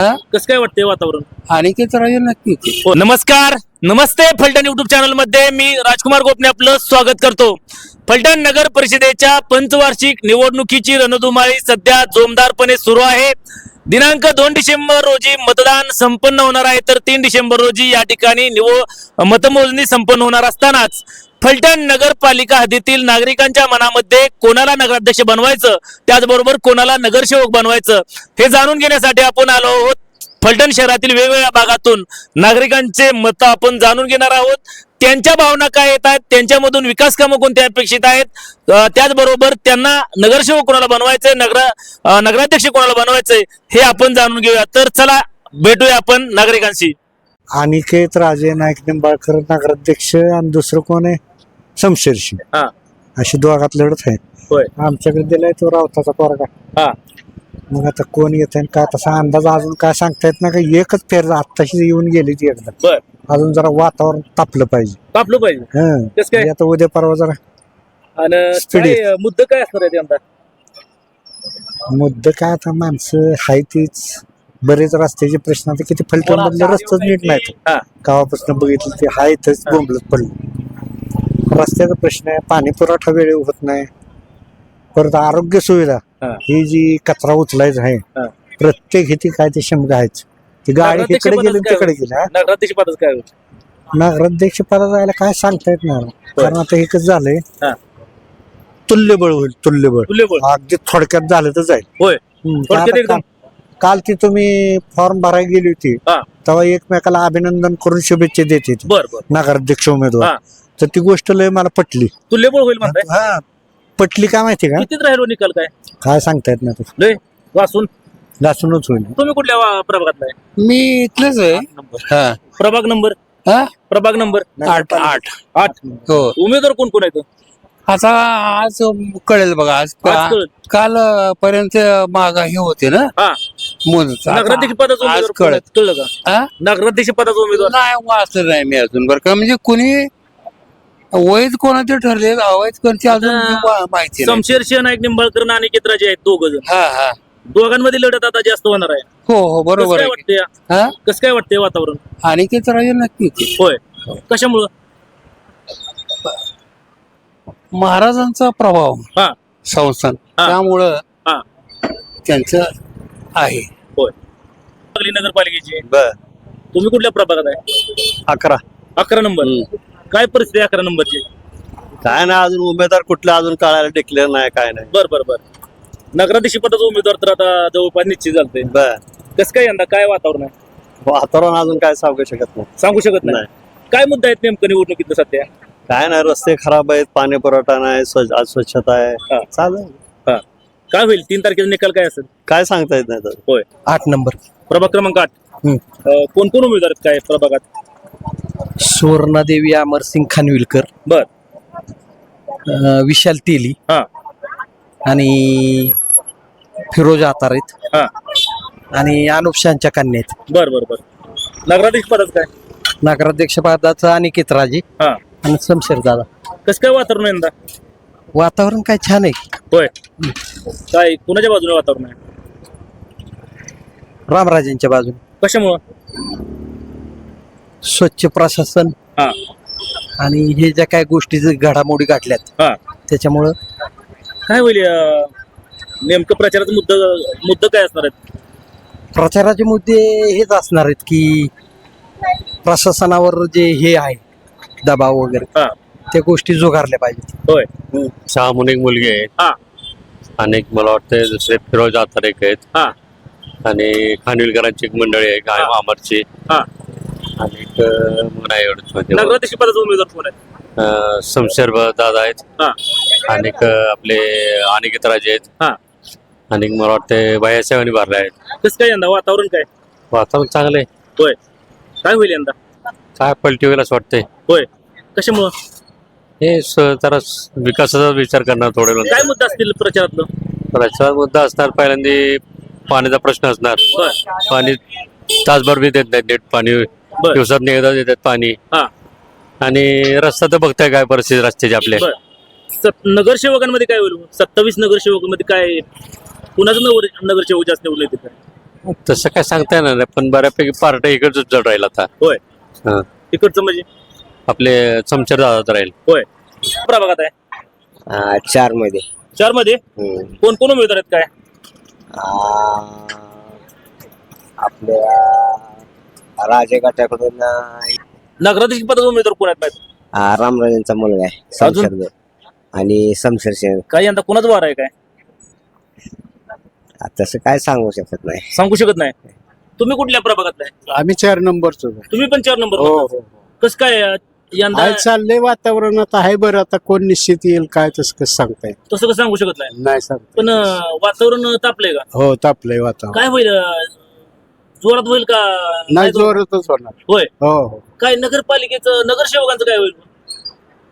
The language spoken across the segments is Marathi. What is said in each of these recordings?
कसं काय वाटतंय वातावरण? आणि ते तर नक्की. हो, नमस्कार. नमस्ते फलटण युट्यूब चॅनलमध्ये मी राजकुमार गोपने आपलं स्वागत करतो. फलटण नगर परिषदेच्या पंचवार्षिक निवडणुकीची रणधुमाळी सध्या जोमदारपणे सुरू आहे. दिनांक दोन डिसेंबर रोजी मतदान संपन्न होणार आहे तर तीन डिसेंबर रोजी या ठिकाणी निवड मतमोजणी संपन्न होणार असतानाच फलटण नगरपालिका हद्दीतील नागरिकांच्या मनामध्ये कोणाला नगराध्यक्ष बनवायचं? त्याचबरोबर कोणाला नगरसेवक बनवायचं? हे जाणून घेण्यासाठी आपण आलो आहोत फलटण शहरातील वेगवेगळ्या भागातून. नागरिकांचे मतं आपण जाणून घेणार आहोत. त्यांच्या भावना काय येत आहेत? त्यांच्यामधून विकास कामं कोणत्या अपेक्षित आहेत? त्याचबरोबर त्यांना नगरसेवक कोणाला बनवायचंय? नगर नगराध्यक्ष कोणाला बनवायचंय? हे आपण जाणून घेऊया. तर चला भेटूया आपण नागरिकांशी. अनिकेत राजे नाईक निंबाळकर नगराध्यक्ष. आणि दुसरं कोण आहे? शमशेरशी हा. अशी दोघात लढत आहे. होय. आमच्याकडे दिलाय तो रावताचा पोरगा. हा. मग आता कोण येत आहे काय तसा अंदाज अजून काय सांगता येत ना का एकच फेर आत्ताशी येऊन गेली ती एकदा. बर. अजून जरा वातावरण तापलं पाहिजे. कापलं पाहिजे. हं. कसं काय? म्हणजे आता उद्या परवा जरा आणि. काय, अं, मुद्दा काय असणार आहे मुद्दा काय आता माणसं हाय तीच. बरेच रस्त्याचे प्रश्न आता किती फलटण मधले रस्तेच नीट नाहीत. हा. गावापासून बघितलं ते हाय इथंच बोंबलत पडलं. रस्त्याचा प्रश्न आहे पाणी पुरवठा वेळेवर होत नाही परत आरोग्य सुविधा हा. ही जी कचरा उचलायचा आहे हा. प्रत्येक हिती काय ते शंभर आहेच ती गाडी नगराध्यक्ष इकडे गेली पदाचं काय तिकडे? गेली हा? नगराध्यक्ष पदाचं काय होईल नगराध्यक्ष पदा जायला काय सांगता येत नाही कारण आता हे कसं झालंय हा. तुल्यबळ होईल तुल्यबळ तुल्यबळ अगदी थोडक्यात झालं तर जाईल होय हम्म, थोडक्यात आता एकदम. काल- काल ती तुम्ही फॉर्म भरायला गेली होती हा तेव्हा एकमेकाला अभिनंदन करून शुभेच्छा देते ती. बर बर नगराध्यक्ष. उमेदवार तर ती गोष्ट लय मला पटली. तुल्यबळ होईल म्हणताय? हा. पटली काय माहिती का? कितीच राहिलो निकाल काय? काय सांगता येत नाही. लय वाचून. घासूनच होईल. तुम्ही कुठल्या वा- प्रभागातला आहे मी इथलेच आहे. हा. प्रभाग नंबर? हा? प्रभाग नंबर? आठ आठ. आठ. हो. उमेदवार कोण कोण आहेत आता आज कळेल बघा आज आज कळेल. काल पर्यंत माग हे होते ना? हा. नगराध्यक्ष पदाचा आज उमेदवार कोण कळत? कळलं. का? हा? नगराध्यक्ष पदाचा उमेदवार. नाही वाचलं नाही मी अजून बरं का. म्हणजे कुणी वैध कोणाचे ठरले अवैध कोणते अजून मा- माहिती नाही. शमशेर शिव नाईक निंबाळकर आणि अनिकेत राजे आहेत दोघ जण. हा हा. दोघांमध्ये लढत आता जास्त होणार आहे. हो हो कसं बरोबर काय आहे. वाटतंय हा? कसं काय वाटतंय वातावरण? आणि ते तर आहे नक्की होय कशामुळं? महाराजांचा प्रभाव हा. संस्थान. हा. त्यामुळं हा. त्यांचं आहे. होय. नगरपालिकेची. बर. तुम्ही कुठल्या प्रभागात आहे? अकरा. अकरा नंबर. काय परिस्थिती आहे अकरा नंबरची? काय नाही अजून उमेदवार कुठला अजून कळायला डिक्लेअर नाही काय नाही. बर बर बर. नगराध्यक्ष पदाचा उमेदवार तर आता जवळपास निश्चित झालतंय बर. कसं काय यंदा? काय वातावरण आहे? वातावरण अजून काय सांगू शकत नाही. सांगू शकत नाही? काय मुद्दा आहेत नेमकं निवडणुकीत सध्या? काय नाही रस्ते खराब आहेत पाणी पुरवठा नाही स्वच्छ अस्वच्छता हा. आहे. चालेल हा. काय होईल? तीन तारखेचा निकाल काय असेल? काय सांगता येत नाही तर. होय. आठ नंबर. प्रभाग क्रमांक आठ. कोण कोण उमेदवार आहेत? काय प्रभागात? सुवर्णादेवी अमरसिंग खानविलकर बर. अं, विशाल तेली हा. आणि फिरोज आतारेत हा. आणि अनुप शांच्या कन्या आहेत. बर बर बर. नगराध्यक्ष पदाचं काय? नगराध्यक्ष पदाचा अनिकेत राजे हा. आणि शमशेर दादा. कसं काय वातावरण आहे यंदा? वातावरण काय छान आहे. होय. काय कुणाच्या बाजूने वातावरण आहे? रामराजेंच्या बाजूने. कशामुळं? स्वच्छ प्रशासन हा. आणि हे ज्या काय गोष्टी जे घडामोडी गाठल्यात हा. त्याच्यामुळं काय होईल अं, नेमकं प्रचाराचा मुद्दा मुद्दा काय असणार आहेत? प्रचाराचे मुद्दे हेच असणार आहेत की प्रशासनावर जे हे आहे दबाव वगैरे हा. त्या गोष्टी जुगारल्या पाहिजेत. होय. सहा म्हणून एक मुलगी आहे. हा. आणि एक मला वाटतं दुसरे फिरोज आथर एक आहेत. हा. आणि खानविलकरांची एक मंडळी आहे गाय. अमरची हा. आणि एक, एवढंच माहिती मला. नगराध्यक्ष पदाचा उमेदवार कोण आहे? अं, शमशेर ब- दादा आहेत. हा. आणि एक, आपले अनिकेत राजे आहेत. हा. आणि एक मला वाटतं बायासेवानी भरले आहेत. कसं काय यंदा? वातावरण काय? वातावरण चांगलं आहे. होय. काय होईल यंदा? काय पलटी होईल असं वाटतंय. होय. कशामुळं? हे स- जरा स- विकासाचा विचार करणार थोडे काय मुद्दा असतील प्रचारातलं प्रचार मुद्दा असणार पहिल्यांदा पाण्याचा प्रश्न असणार. पाणी तासभर बी देत नाही नीट पाणी बर. दिवसात एकदा देतात पाणी. हा. आणि रस्ता तर बघताय काय परिस्थिती रस्त्याची आपल्या. बर. सत- नगरसेवकांमध्ये काय होईल? सत्तावीस नगरसेवकांमध्ये काय? कुणाचं नगर नगरसेवक जास्त निवडून येते काय तसं काय सांगता येणार नाही पण बऱ्यापैकी पार्ट इकडच जड राहील आता. होय. हा. तिकडचं म्हणजे? आपले चमचर दादा राहील. होय. प्रभागात आहे? चारमध्ये चारमध्ये कोण कोण उमेदवार आहेत काय? आपल्या राजे गटाकडून नगराध्यक्ष पदाचे उमेदवार कोण आहेत माहीत? रामराजांचा मुलगा आहे अजून? आणि शमशेर शेख काय यंदा कोणाच वार आहे काय? तसं काय सांगू शकत नाही. सांगू शकत नाही. तुम्ही कुठल्या प्रभागात आहे? आम्ही चार नंबरच तुम्ही पण चार नंबर हो हो कसं काय अं, यंदा चाललंय वातावरण आता आहे बरं. आता कोण निश्चित येईल काय तसं कसं सांगता येत तसं कसं सांगू शकत नाही? नाही सांगता पण अं, वातावरण तापलंय का? हो तापलंय वातावरण. काय होईल अं, जोरात होईल का? नाही जोरातच होणार. होय? हो हो. काय नगरपालिकेचं नगरसेवकांचं काय होईल?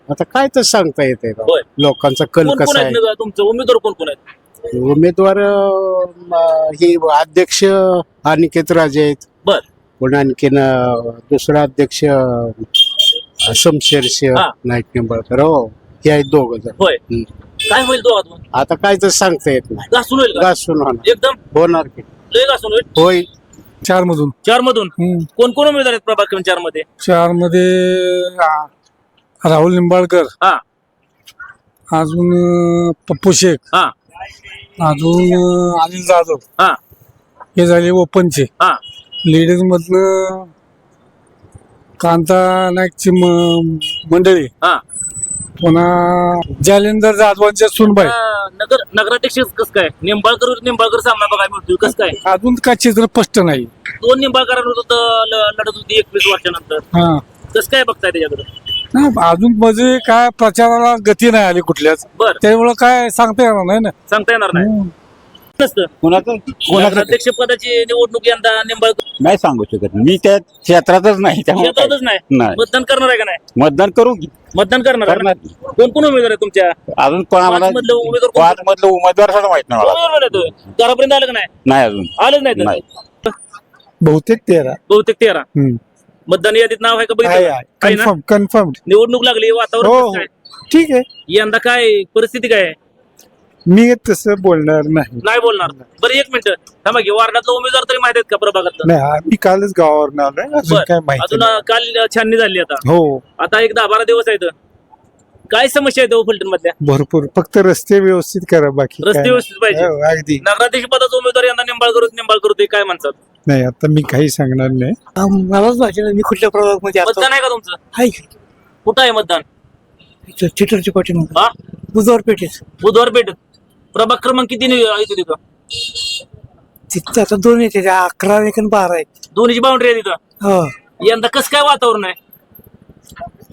आता काय तर सांगता येते होय. लोकांचा कल कोण कोण कसा आहेत आहे? नगर- तुमचं उमेदवार कोण कोण आहेत? उमेदवार अं, म- हे अध्यक्ष अनिकेत राजे आहेत. बर. पण आणखीन अं, दुसरा अध्यक्ष अं, शमशेर शेख हा. नाईक निंबाळकर. हो हे आहेत दोघ जण. होय. हम्म. काय होईल दोघात आता काय तर सांगता येत नाही. घासून होईल का? घासून होणार. एकदम? होणार की. लय घासून होईल? होय चार मधून. चार मधून? कोण कोण उमेदवार आहेत प्रभाग क्रमांक चारमध्ये? चारमध्ये आ, राहुल निंबाळकर. हा. अजून अ, पप्पू शेख. हा. अजून अ, अनिल जाधव. हा. हे झाले ओपनचे. हा. लेडीज मधनं कांता नाईकची म- मंडळी. हा. पुन्हा जालेंदर जाधवांच्या सुनबाई. अं, नगर नगराध्यक्ष कसं काय? निंबाळकर निंबाळकर सामना बघायला मिळतोय. कसं काय? अजून काय चित्र स्पष्ट नाही. दोन निंबाळकरांवर लढत होती एकवीस वर्षानंतर. हा. कसं काय बघताय त्याच्याकडे? नाही, अजून म्हणजे काय प्रचाराला गती नाही आली कुठल्याच. बर. त्यामुळे काय सांगता येणार नाही ना. सांगता येणार नाही. नसतं नगराध्यक्ष पदाची निवडणूक यंदा निंबाळकर नाही सांगू शकत. मी त्या क्षेत्रातच नाही. त्यामुळे काय- क्षेत्रातच नाही? नाही. मतदान करणार आहे का नाही? मतदान करू की. मतदान करणार आहे करणार? की. कोण कोण उमेदवार आहे तुमच्या? अजून कोण आम्हाला पाच मधलं उमेदवार कोण? पाच मधलं उमेदवार सुद्धा माहीत नाही मला. उमेदवार घरापर्यंत आलं का नाही? नाही अजून. आलंच नाही तर. नाही. बहुतेक तेरा. बहुतेक तेरा. मतदान यादीत नाव आहे का बघितलं? आहे ना? कन्फर्म कन्फर्म निवडणूक लागली वातावरण हो, कसं हो. काय? ठीक आहे. यंदा काय परिस्थिती काय आहे? मी तसं बोलणार नाही. नाही बोलणार. बरं एक मिनिट. थांबा की वार्डातला उमेदवार तरी माहीत आहेत का प्रभागातला? नाही मी कालच गावावर आलोय. अजून बरं. काय माहिती अजून अं, काल छाननी झाली आता. हो. आता एक दहा बारा दिवस आहेत. काय समस्या आहेत हो फलटण मधल्या भरपूर. फक्त रस्ते व्यवस्थित करा बाकी काय रस्ते. व्यवस्थित पाहिजे. हो, अगदी. नगराध्यक्ष पदाचा उमेदवार यंदा निंबाळकर होते, निंबाळकर होते काय म्हणतात? नाही आता मी काही सांगणार नाही. मलाच माहिती नाही मी कुठल्या प्रभागामध्ये मतदान आहे का तुमचं? आहे कुठं आहे मतदान? थिएटरच्या पाठीमागे हा? बुधवार पेठेत. बुधवार पेठ प्रभाग क्रमांक किती नि- आहे तिथं? तिथं आता दोन येते त्या अकरा एक आणि बारा आहेत. दोन्हीची बाउंड्री आहे तिथं. हो. यंदा कसं काय वातावरण आहे?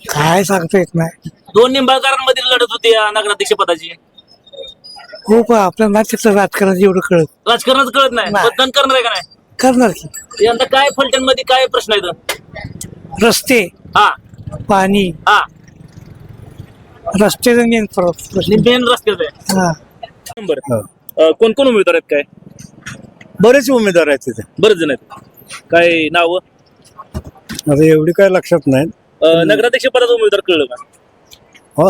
काय सांगता येत नाही. दोन निंबाळकरांमध्ये लढत होती या नगराध्यक्ष पदाची. हो का आपल्या ना तिथलं राजकारण एवढं कळत राजकारणाचं कळत नाही. नाही. मतदान करणार आहे का नाही? करणार की. यंदा काय फलटणमध्ये काय प्रश्न आहेत? रस्ते. हा. पाणी. हा. रस्ते मेन मेन आहे. हा. नंबर. कोण कोण उमेदवार आहेत काय? बरेच उमेदवार आहेत तिथे. बरेच जण आहेत. काय नाव? आता एवढी काय लक्षात नाही. नगराध्यक्ष पदाचा उमेदवार कळलं का? हो.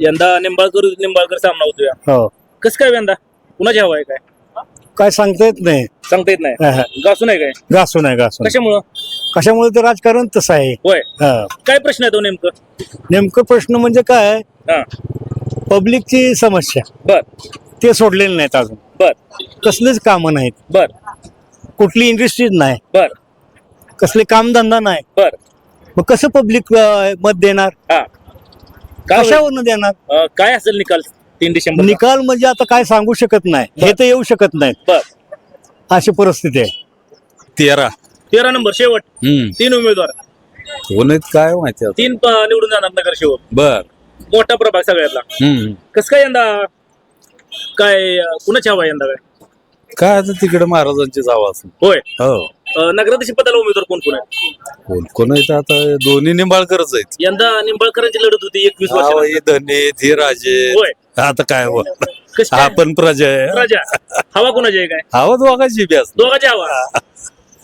यंदा निंबाळकर निंबाळकर सामना होतो या हो. कसं काय यंदा? कुणाची हवा आहे काय? काय सांगता येत नाही. सांगता येत नाही. घासून आहे काय? घासून आहे घासून. कशामुळं? कशामुळे तर राजकारण तसं आहे. होय. हा. काय प्रश्न आहे तो नेमकं? नेमकं प्रश्न म्हणजे काय? हा. पब्लिकची समस्या. बर. ते सोडलेले नाहीत अजून. बर. कसलेच कामं नाहीत. बर. कुठली इंडस्ट्रीज नाही. बर. कसले कामधंदा नाही. बर. मग कसं पब्लिक मत देणार? हा? कशावरनं देणार? अं, काय असेल निकाल तीन डिसेंबर निकाल म्हणजे आता काय सांगू शकत नाही. हे तर येऊ शकत नाहीत. बर. अशी परिस्थिती आहे. तेरा. तेरा नंबर शेवट. हम्म. तीन उमेदवार. कोण आहेत काय माहिती आता. तीन प- निवडून जाणार नगरसेवक बर. मोठा प्रभाग सगळ्यातला. हम्म. कसं काय यंदा? काय अं, कुणाची हवा आहे यंदा काय? काय आता तिकडे महाराजांची जावा असेल होय. हो. अं, नगराध्यक्ष पदाला उमेदवार कोण कोण आहे कोण कोण आहेत आता? दोन्ही निंबाळकरच आहेत. यंदा निंबाळकरांची लढत होती एकवीस हा, वर्ष हे धने हे राजे होय. आता काय हो? कशी हा काय? पण प्रजा आहे. राजा हवा कोणाची आहे काय? हवा दोघांची बी असते. दोघांची हवा.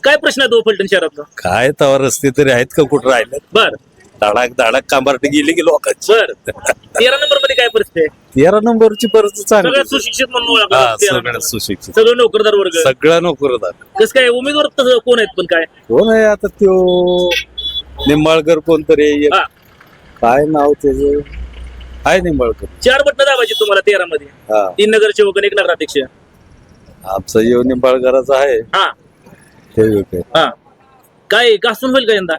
काय प्रश्न आहे तो फलटण शहरातला? काय तवा रस्ते तरी आहेत का कुठं राहिले बर. धडाक धडाक कांबारटी गेली की लोकांची. बर. तेरा नंबरमध्ये काय परिस्थिती आहे? तेरा नंबरची परिस्थिती चांगली सगळ्यात सुशिक्षित म्हणून ओळखलं हा जातं तेरा सगळ्यात नंबर. सुशिक्षित. सगळं नोकरदार वर्ग. सगळा नोकरदार. कसं काय उमेदवार कोण आहेत पण काय? कोण आहे आता त्यो? निंबाळकर कोणतरी एक हा. काय नाव त्याचे? आहे निंबाळकर. चार बटन दाबायची तुम्हाला तेरा मध्ये हा. तीन नगरसेवक आणि एक नगराध्यक्ष. आमचा येऊ निंबाळकराचा आहे. हा. ते एक आहे. हा. काय घासून होईल का यंदा?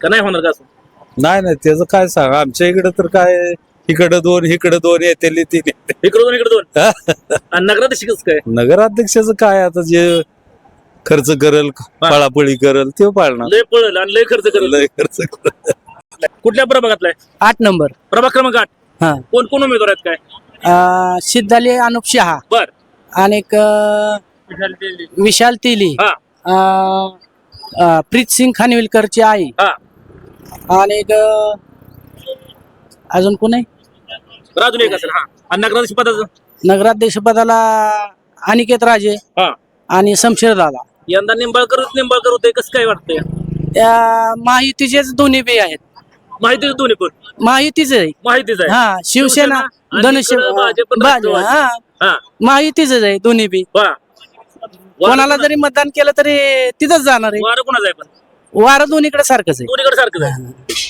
का नाही होणार घासून? नाही नाही त्याचं काय सांग. आमच्या इकडे तर काय इकडं दोन इकडं दोन येते तीन. इकडे दोन इकडे दोन. आणि नगराध्यक्ष कसं काय? नगराध्यक्षाचं काय आता जे खर्च करेल पळापळी करेल ते पाळणार. लय पळल आणि लय खर्च करेल. लय खर्च करेल. कुठल्या प्रभागातला आहे? आठ नंबर. प्रभाग क्रमांक आठ. हा. कोण कोण उमेदवार आहेत काय? अं, सिद्धाले अनुप शहा. बर. आणि विशाल तेली. हा. अं, अं, प्रीत सिंग खानविलकरची आई. हा. आणि एक, अजून कोण आहे? राजून एक असेल हा. आणि नगराध्यक्ष पदाचं? नगराध्यक्ष पदाला अनिकेत राजे हा. आणि शमशेर दादा. यंदा निंबाळकर निंबाळकर होते कसं काय वाटतंय? त्या दोन्ही बी आहेत. माहिती दोन्ही पण? माहितीच आहे. माहितीच आहे. हा शिवसेना आणि धनुष्य इकडं भाजप आणि भाजप, राष्ट्रवादी. हा हा. माहितीच आहे दोन्ही बी. वा. कोणाला जरी मतदान केलं तरी तिथंच जाणार आहे. वारं कोणाचं आहे पण? वारं दोन्हीकडे सारखंच आहे. दोन्हीकडे सारखंच आहे.